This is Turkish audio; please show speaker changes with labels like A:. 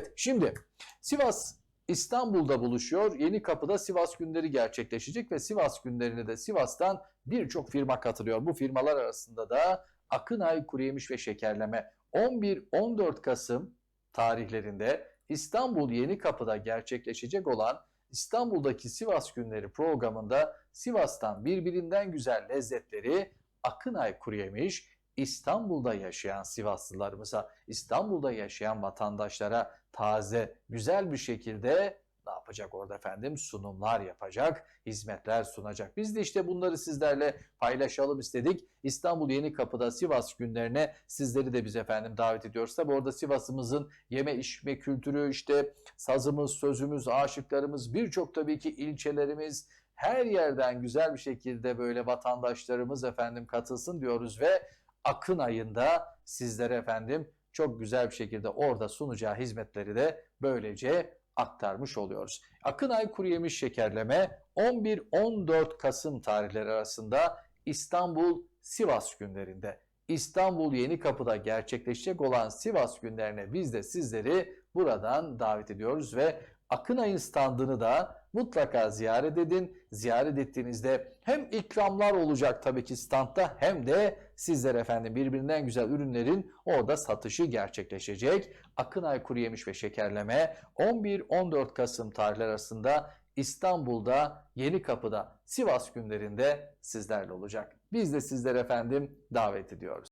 A: Evet şimdi Sivas İstanbul'da buluşuyor. Yeni Kapı'da Sivas günleri gerçekleşecek ve Sivas günlerine de Sivas'tan birçok firma katılıyor. Bu firmalar arasında da Akınay Kuru Yemiş ve Şekerleme 11-14 Kasım tarihlerinde İstanbul Yeni Kapı'da gerçekleşecek olan İstanbul'daki Sivas Günleri programında Sivas'tan birbirinden güzel lezzetleri Akınay Kuru Yemiş İstanbul'da yaşayan Sivaslılarımıza, İstanbul'da yaşayan vatandaşlara taze, güzel bir şekilde ne yapacak orada efendim? Sunumlar yapacak, hizmetler sunacak. Biz de işte bunları sizlerle paylaşalım istedik. İstanbul Yeni Kapı'da Sivas günlerine sizleri de biz efendim davet ediyoruz. Tabi orada Sivas'ımızın yeme içme kültürü, işte sazımız, sözümüz, aşıklarımız, birçok tabii ki ilçelerimiz, her yerden güzel bir şekilde böyle vatandaşlarımız efendim katılsın diyoruz ve Akın ayında sizlere efendim çok güzel bir şekilde orada sunacağı hizmetleri de böylece aktarmış oluyoruz. Akın Ay Kuru Yemiş Şekerleme 11-14 Kasım tarihleri arasında İstanbul Sivas günlerinde İstanbul Yeni Kapı'da gerçekleşecek olan Sivas günlerine biz de sizleri buradan davet ediyoruz ve Akınay'ın standını da mutlaka ziyaret edin. Ziyaret ettiğinizde hem ikramlar olacak tabii ki standta hem de sizler efendim birbirinden güzel ürünlerin orada satışı gerçekleşecek. Akınay Kuru Yemiş ve Şekerleme 11-14 Kasım tarihler arasında İstanbul'da Yeni Kapı'da Sivas günlerinde sizlerle olacak. Biz de sizler efendim davet ediyoruz.